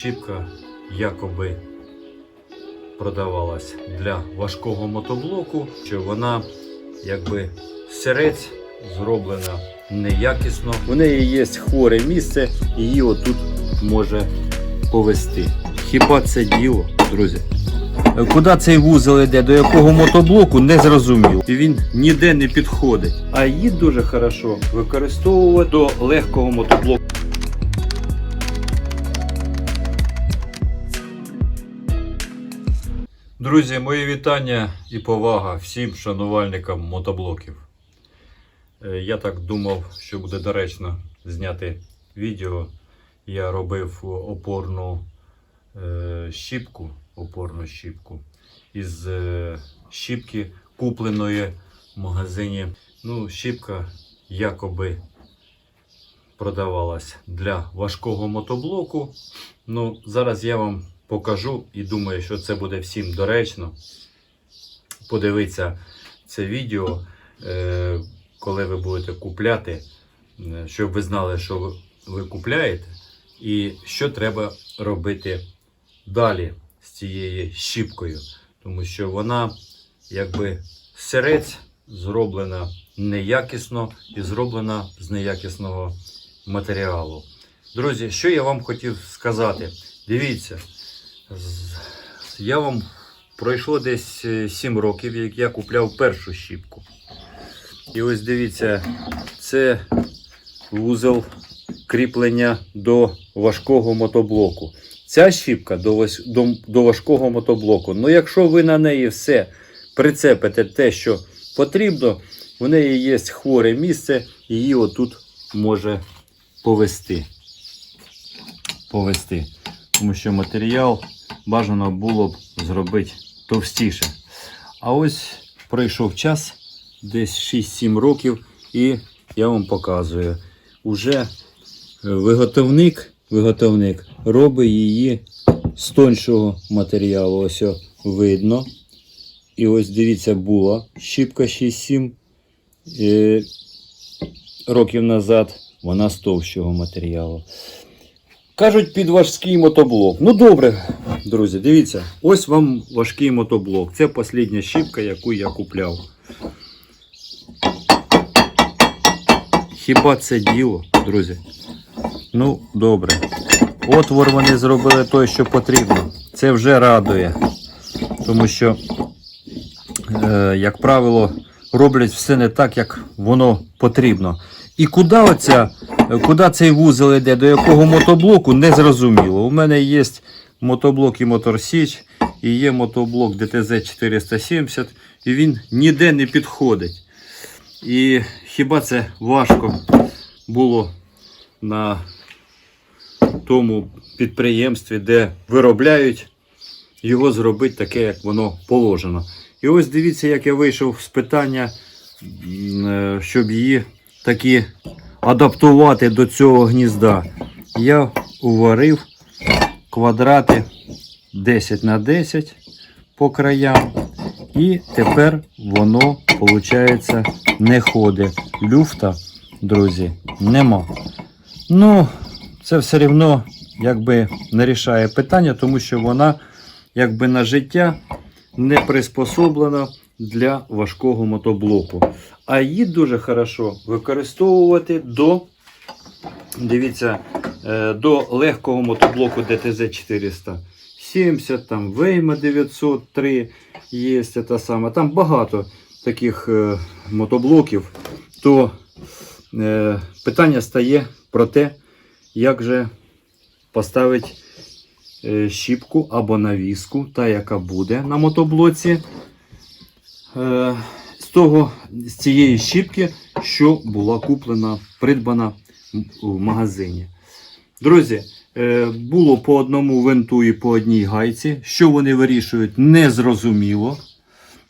Щіпка якоби продавалась для важкого мотоблоку, що вона якби сирець зроблена неякісно. У неї є хворе місце, її отут може повести. Хіба це діло, друзі? Куди цей вузол йде, до якого мотоблоку, не зрозуміло. І він ніде не підходить. А її дуже хорошо використовувати до легкого мотоблоку. Друзі, мої вітання і повага всім шанувальникам мотоблоків. Е, Я так думав, що буде доречно зняти відео. Я робив опорну е, щіпку, опорну щіпку із е, щіпки, купленої в магазині. Ну, щіпка якоби продавалась для важкого мотоблоку. Ну, зараз я вам покажу і думаю, що це буде всім доречно. Подивитися це відео, е, коли ви будете купляти, е, щоб ви знали, що ви, купляєте, і що треба робити далі з цією щіпкою. Тому що вона, якби сирець, зроблена неякісно і зроблена з неякісного матеріалу. Друзі, що я вам хотів сказати? Дивіться, я вам пройшло десь 7 років, як я купляв першу щіпку. І ось дивіться, це вузол кріплення до важкого мотоблоку. Ця щіпка до, до, до важкого мотоблоку. Ну, якщо ви на неї все прицепите те, що потрібно, в неї є хворе місце, її отут може повести. Повести. Тому що матеріал бажано було б зробити товстіше. А ось пройшов час, десь 6-7 років, і я вам показую. Уже е, виготовник, виготовник робить її з тоншого матеріалу. Ось видно. І ось дивіться, була щіпка 6-7 е, років назад. Вона з товщого матеріалу. Кажуть, під важкий мотоблок. Ну добре, друзі, дивіться, ось вам важкий мотоблок. Це остання щіпка, яку я купляв. Хіба це діло, друзі? Ну, добре. Отвор вони зробили той, що потрібно. Це вже радує. Тому що, е, як правило, роблять все не так, як воно потрібно. І куди оця, куди цей вузол йде, до якого мотоблоку, не зрозуміло. У мене є мотоблок і Моторсіч, і є мотоблок DTZ 470, і він ніде не підходить. І хіба це важко було на тому підприємстві, де виробляють його зробити таке, як воно положено. І ось дивіться, як я вийшов з питання, е, щоб її таки адаптувати до цього гнізда. Я уварив квадрати 10 на 10 по краям. І тепер воно, виходить, не ходить. Люфта, друзі, нема. Ну, це все одно якби не рішає питання, тому що вона якби на життя не приспособлена для важкого мотоблоку. А її дуже хорошо використовувати до, дивіться, е, до легкого мотоблоку DTZ 470, там Вейма 903 є та саме. Там багато таких е, мотоблоків. То е, питання стає про те, як же поставити щіпку або навіску, та яка буде на мотоблоці. Е, з, того, з цієї щіпки, що була куплена, придбана в магазині. Друзі, е, було по одному винту і по одній гайці. Що вони вирішують, не зрозуміло.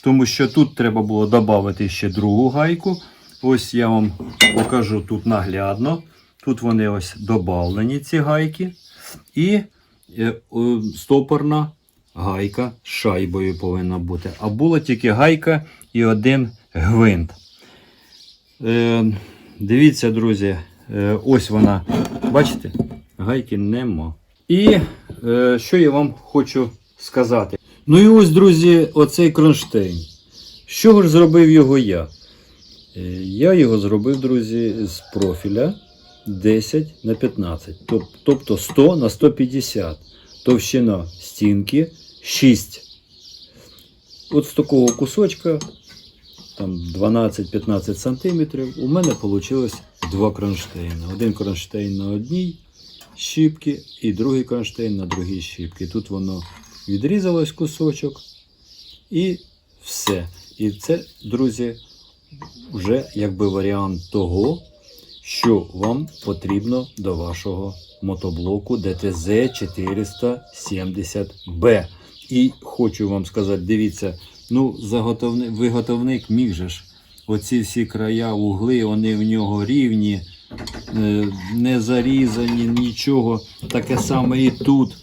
Тому що тут треба було додати ще другу гайку. Ось я вам покажу тут наглядно. Тут вони ось додавлені, ці гайки. І е, стопорна гайка з шайбою повинна бути. А була тільки гайка і один гвинт. Е, дивіться, друзі, е, ось вона. Бачите? Гайки нема. І е, що я вам хочу сказати. Ну і ось, друзі, оцей кронштейн. Чого ж зробив його я? Е, Я його зробив, друзі, з профіля 10 на 15, тобто 100 на 150. Товщина стінки 6. От з такого кусочка, там 12-15 см, у мене вийшло два кронштейни. Один кронштейн на одній щіпці і другий кронштейн на другій щіпці. Тут воно відрізалось кусочок і все. І це, друзі, вже якби варіант того, що вам потрібно до вашого мотоблоку DTZ 470B. І хочу вам сказати, дивіться, ну, заготовник, виготовник міг же ж. Оці всі края, угли, вони в нього рівні, е, не зарізані, нічого. Таке саме і тут.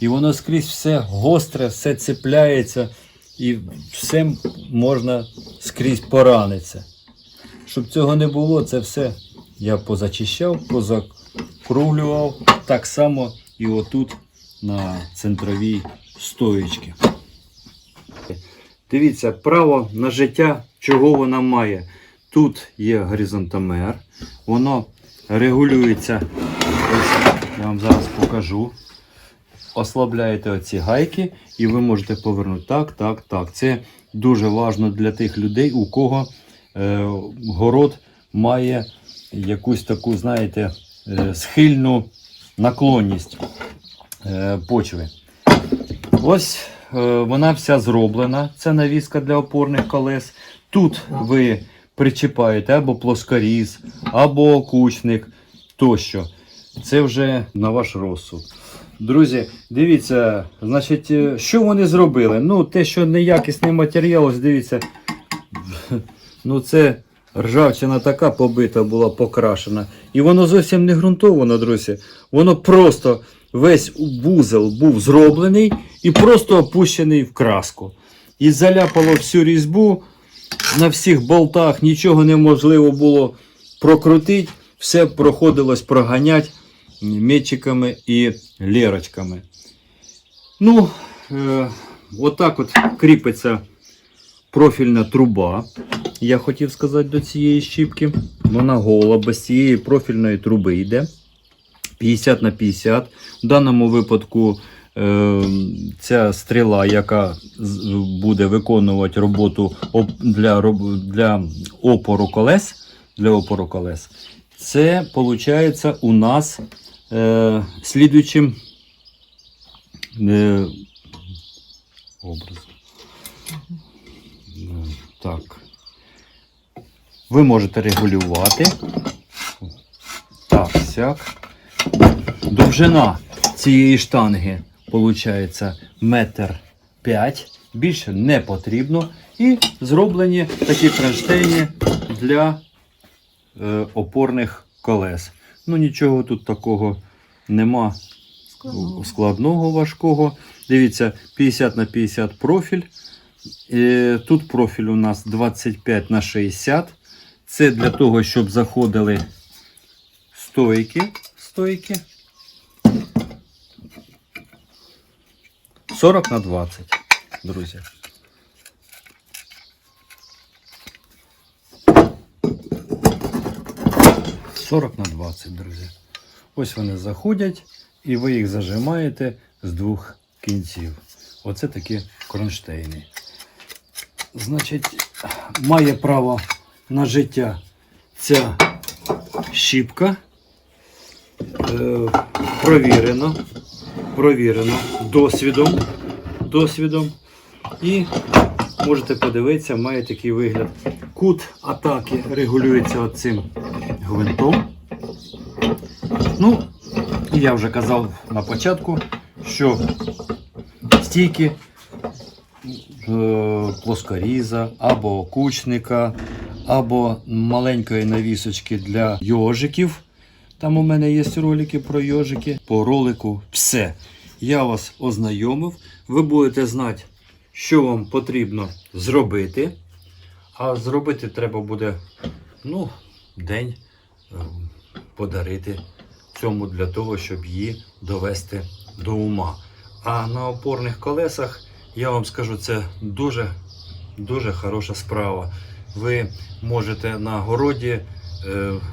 І воно скрізь все гостре, все цепляється, і все можна скрізь поранитися. Щоб цього не було, це все я позачищав, позакруглював. Так само і отут на центровій стоїчці. Дивіться, право на життя, чого вона має. Тут є горизонтомер, воно регулюється. Ось я вам зараз покажу. Ослабляєте оці гайки, і ви можете повернути так, так, так. Це дуже важливо для тих людей, у кого е, город має якусь таку, знаєте, е, схильну наклонність е, почви. Ось е, вона вся зроблена. Це навіска для опорних колес. Тут ви причіпаєте або плоскоріз, або кучник тощо. Це вже на ваш розсуд. Друзі, дивіться, значить, е, що вони зробили? Ну, те, що неякісний матеріал, ось дивіться. Ну, це ржавчина така побита була, покрашена. І воно зовсім не ґрунтовано, друзі. Воно просто весь вузол був зроблений і просто опущений в краску. І заляпало всю різьбу на всіх болтах, нічого неможливо було прокрутити, все проходилось проганять метчиками і лірочками. Ну, е, отак от кріпиться профільна труба. Я хотів сказати до цієї щіпки. Вона гола, без цієї профільної труби йде. 50 на 50. В даному випадку е, ця стріла, яка буде виконувати роботу для, для опору колес, для опору колес, це виходить у нас е, слідуючим е, образом. Е, Так. Ви можете регулювати. Так, сяк. Довжина цієї штанги виходить метр п'ять. Більше не потрібно. І зроблені такі кронштейни для е, опорних колес. Ну нічого тут такого нема Складного. складного, важкого. Дивіться, 50 на 50 профіль. Е, Тут профіль у нас 25 на 60. Це для того, щоб заходили стойки. стойки. 40 на 20, друзі. Сорок на 20, друзі. Ось вони заходять, і ви їх зажимаєте з двох кінців. Оце такі кронштейни. Значить, має право на життя ця щіпка. Е, провірено. Провірено досвідом. Досвідом. І можете подивитися, має такий вигляд. Кут атаки регулюється оцим гвинтом. Ну, я вже казав на початку, що стійки е, плоскоріза або кучника, або маленької навісочки для йожиків. Там у мене є ролики про йожики. По ролику все. Я вас ознайомив. Ви будете знати, що вам потрібно зробити. А зробити треба буде ну, день е, подарити цьому для того, щоб її довести до ума. А на опорних колесах, я вам скажу, це дуже, дуже хороша справа. Ви можете на городі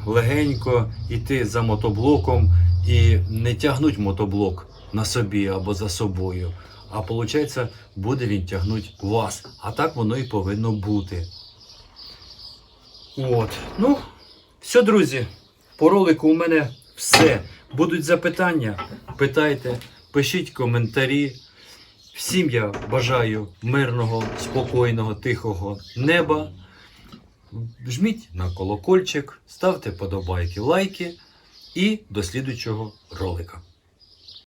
легенько йти за мотоблоком і не тягнуть мотоблок на собі або за собою. А виходить, буде він тягнути вас. А так воно і повинно бути. От. Ну, все, друзі. По ролику у мене все. Будуть запитання, питайте, пишіть коментарі. Всім я бажаю мирного, спокійного, тихого неба. Жміть на колокольчик, ставте подобайки, лайки і до слідуючого ролика.